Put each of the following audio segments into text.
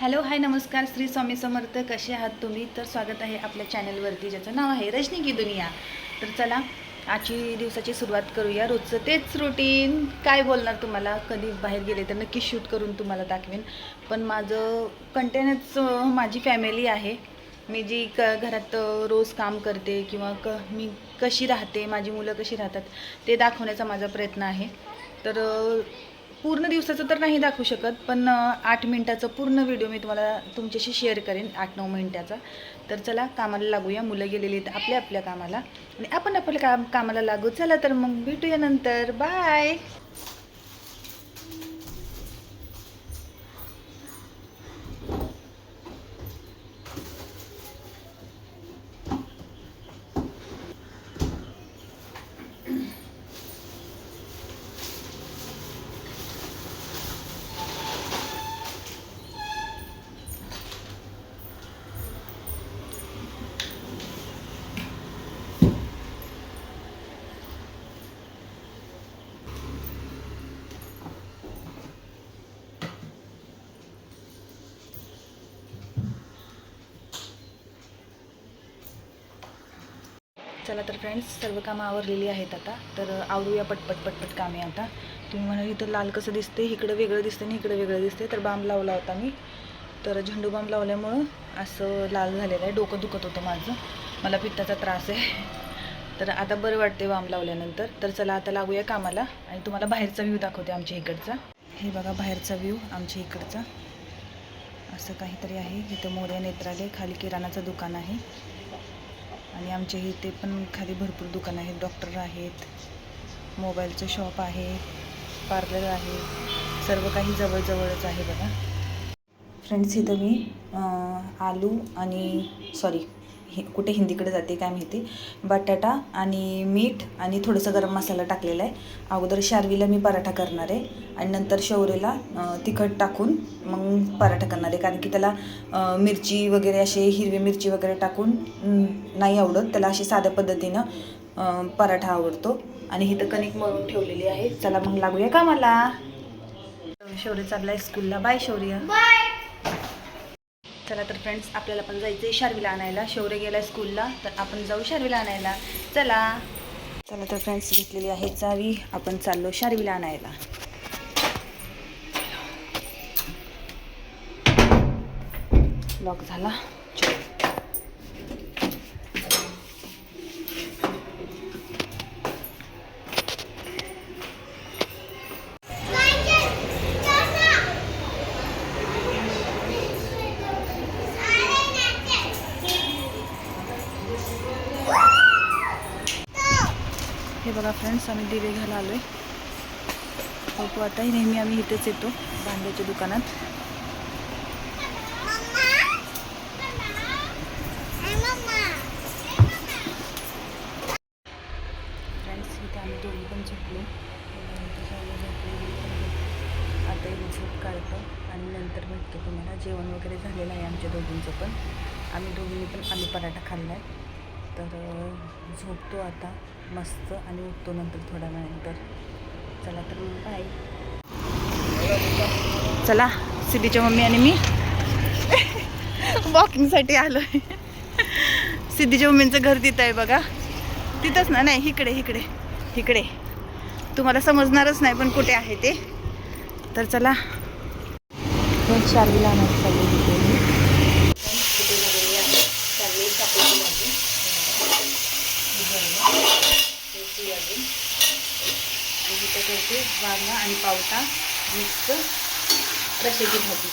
Hello hi नमस्कार. श्री स्वामी समर्थ. कसे आहात तुम्ही? तर स्वागत आहे आपल्या चॅनलवरती ज्याचं नाव आहे रजनी की दुनिया. तर चला आजची दिवसाची सुरुवात करूया. रोजचं तेच रुटीन काय बोलणार तुम्हाला? कधी बाहेर गेले तर नक्की शूट करून तुम्हाला दाखवेन. पण माझं कंटेनच माझी फॅमिली आहे. मी जी क घरात रोज काम करते किंवा क मी कशी राहते माझी मुलं कशी राहतात ते दाखवण्याचा माझा प्रयत्न आहे. तर पूर्ण दिवसाचं तर नाही दाखवू शकत पण आठ मिनटाचं पूर्ण व्हिडिओ मी तुम्हाला तुमच्याशी शेअर करेन आठ नऊ मिनटाचा. तर चला कामाला लागूया. मुलं गेलेली आहेत आपल्या आपल्या कामाला. आणि आपण आपल्या काम कामाला लागू. चला तर मग भेटूया नंतर. बाय! चला तर फ्रेंड्स सर्व कामं आवरलेली आहेत आता. तर आवरूया पटपट पटपट कामे आता. तुम्ही म्हणाल इथं लाल कसं दिसते इकडं वेगळं दिसते आणि इकडं वेगळं दिसते तर बांब लावला होता मी. तर झेंडू बांब लावल्यामुळं असं लाल झालेलं आहे. डोकं दुखत होतं माझं. मला पित्ताचा त्रास आहे. तर आता बरं वाटते बांब लावल्यानंतर. तर चला आता लागूया कामाला आणि तुम्हाला बाहेरचा व्ह्यू दाखवते आमच्या इकडचा. हे बघा बाहेरचा व्ह्यू आमच्या इकडचा. असं काहीतरी आहे. इथं मोर्या नेत्रालय खाली किराणाचं दुकान आहे. आणि आमच्या इथे पण खाली भरपूर दुकानं आहेत. डॉक्टर आहेत मोबाईलचं शॉप आहे पार्लर आहे सर्व काही जवळजवळच आहे बघा. फ्रेंड्स इथं मी आलू आणि सॉरी हे कुठे हिंदीकडे जाते काय माहिती. बटाटा आणि मीठ आणि थोडंसं गरम मसाला टाकलेला आहे. अगोदर शार्वीला मी पराठा करणार आहे आणि नंतर शौरेला तिखट टाकून मग पराठा करणार आहे. कारण की त्याला मिरची वगैरे असे हिरवी मिरची वगैरे टाकून नाही आवडत. त्याला अशी साध्या पद्धतीनं पराठा आवडतो. आणि इथं कणिक मळून ठेवलेली आहे. चला मग लागूया कामाला. शौर्य चाललाय स्कूलला. बाय शौर्य चला तर फ्रेंड्स आपल्याला पण जायचं आहे शार्वीला आणायला. शौर्य गेला स्कूलला तर आपण जाऊ शार्वीला आणायला. चला. चला तर फ्रेंड्स घेतलेली आहे चावी. आपण चाललो शार्वीला आणायला. लॉक झाला. हे बघा फ्रेंड्स आम्ही दिवे घ्यायला आलो आहे बघू आता नेहमी आम्ही इथेच येतो भांड्याच्या दुकानात. फ्रेंड्स इथे आम्ही दोघी पण झोपलो आता एक झोप काढतो आणि नंतर भेटतो तुम्हाला. जेवण वगैरे झालेलं आहे आमच्या दोघींचं पण. आम्ही दोघींनी पण आलू पराठा खाल्ला आहे तर झोपतो आता. मस्त आणि उठतो नंतर थोड्या वेळानंतर. चला तर मग बाय चला सिद्धीच्या मम्मी आणि मी. वॉकिंगसाठी आलो आहे सिद्धीच्या मम्मींचं घर तिथं आहे बघा. तिथंच ना? नाही इकडे इकडे. इकडे. तुम्हाला समजणारच नाही पण कुठे आहे ते. तर चला. दोन आणायला चालू तिथे मी तिथे झालेली आहे शार्वी कापडाची भाजी त्याची अजून आणि इथं करते वांगा आणि पावटा मिक्स रश्याची भाजी.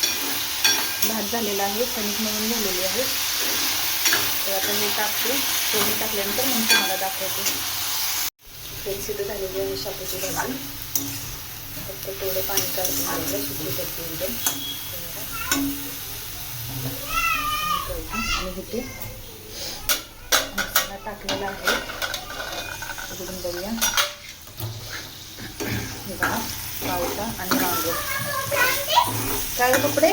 भात झालेला आहे कणिक म्हणून झालेली आहे. तर आता हे टाकते फोडणी टाकल्यानंतर मग तुम्हाला दाखवते. सिद्ध झालेली आहे शापूची भाजी. फक्त थोडं पाणी काढून घ्यायला सुकी करते एकदम आणि इथे मसाला टाकलेला आहे. उघडून बघूया. हे बघा पावटा आणि वांगे. काय कपडे?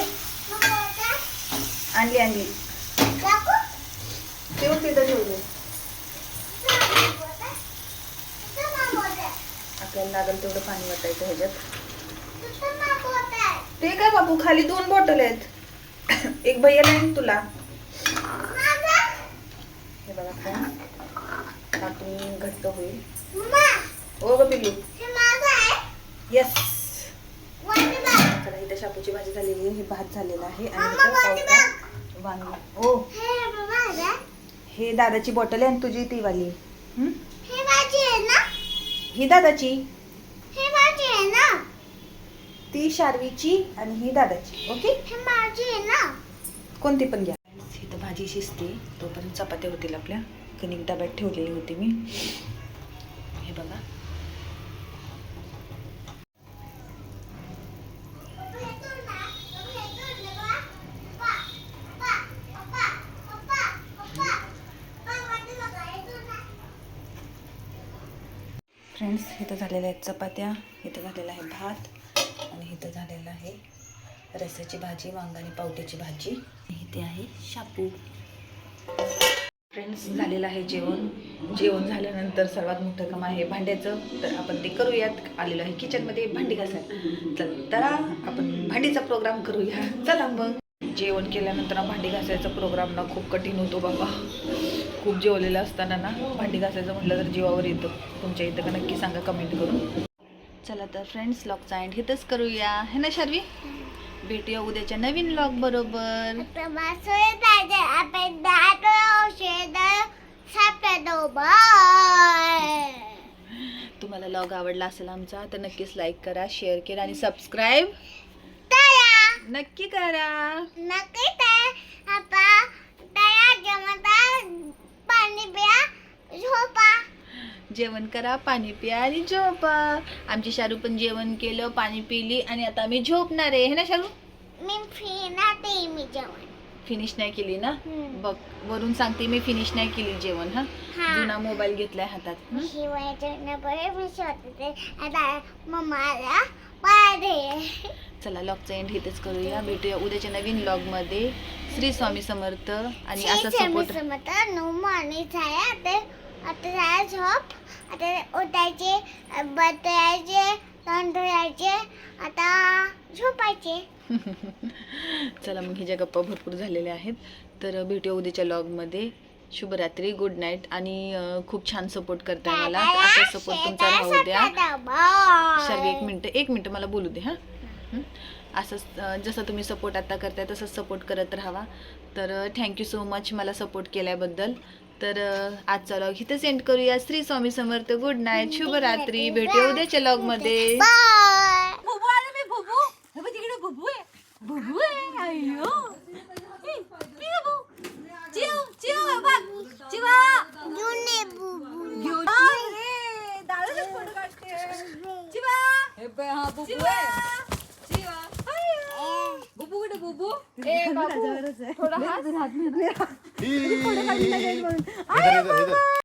आणली आणली. ठेवून तिथं ठेवले आपल्याला लागेल तेवढं पाणी वाटायचं ह्याच्यात. ते काय बाबू खाली दोन बॉटल आहेत. एक भैया लाईन तुला. हे बघा घट्ट होईल. हो ग पिल्लू. येस चला इथे शापूची भाजी झालेली आहे हे भात झालेला आहे आणि वांग. हे दादाची बॉटल आहे आणि तुझी ती वाली. हं? ही दादाची. ती शार्वीची आणि ही दादाची. ओके? कोणती पण घ्या. इथं भाजी शिजते तोपर्यंत चपात्या होतील आपल्या. कणिक डब्यात ठेवलेली होती मी. हे बघा. फ्रेंड्स इथं झालेल्या आहेत चपात्या इथं झालेला आहे भात आणि इथं झालेलं आहे रस्याची भाजी वांग आणि पावट्याची भाजी. इथे आहे शापू. फ्रेंड्स झालेलं आहे जेवण. जेवण झाल्यानंतर सर्वात मोठं काम आहे भांड्याचं. तर आपण ते करूयात. आलेलो आहे किचनमध्ये भांडी घासायला. चल तर आपण भांडीचा प्रोग्राम करूया. चला मग. जेवण केल्यानंतर ना भांडी घासायचा प्रोग्राम ना खूप कठीण होतो बाबा. खूप जेवलेलं असताना ना भांडी घासायचं म्हटलं तर जीवावर येतं. तुमच्या इथं का नक्की सांगा कमेंट करून. चला तर फ्रेंड्स लॉकचा एंड इथंच करूया. है ना शर्वी? भेटूया उद्याच्या नवीन लॉग बरोबर. तुम्हाला लॉग आवडला असेल आमचा तर नक्कीच लाईक करा शेअर करा आणि सबस्क्राईब नक्की करा. पाणी प्या झोपा जेवण करा पाणी प्या आणि झोपा. आमची शारू पण जेवण केलं पाणी पिली आणि आता आम्ही झोपणार आहे. है ना शारू? मी फ्री ना ते मी जेवण. फिनिश नाही केली ना? हम्म. बघ वरून सांगते मी फिनिश नाही केली जेवण हा? हा. जुना मोबाईल घेतलाय हातात. हं? शिवायचं बरे मी शोधते आता मम्माला पाडे चला लॉगचा एंड इथेच करूया. भेटूया उद्याच्या नवीन लॉगमध्ये. श्री स्वामी समर्थ आणि असं सपोर्ट समत नऊ झाले आता आता झाला झोप. आता उठायचे तोंड धुवायचे आता झोपायचे. चला मग ह्याच्या गप्पा भरपूर झालेल्या आहेत तर भेटूया उद्याच्या लॉगमध्ये. शुभरात्री गुड नाईट आणि खूप छान सपोर्ट करताय मला. असा सपोर्ट तुमचा राहू द्या. शर्वी एक मिनटं एक मिनटं मला बोलू दे हां? हं? असंच अं, जसं तुम्ही सपोर्ट आता करताय तसंच सपोर्ट करत राहावा. तर थँक्यू सो मच मला सपोर्ट केल्याबद्दल. तर आजचा लॉग इथे सेंड करूया. श्री स्वामी समर्थ गुड नाईट शुभरात्री. भेटूया उद्याच्या लॉगमध्ये बाय भुबू आलं मी भुबू हे बघ तिकडे भुबू आहे भुबू आहे अय्यो ए, की भुबू? चिव चिव हे बघ चिवा जुने बुबू घेऊन अरे, दादाचाच फोटो काढते. चिवा हे बघ, हा भुबू आहे. चिवा अय्यो. भुबू कुठे भुबू ए बाबू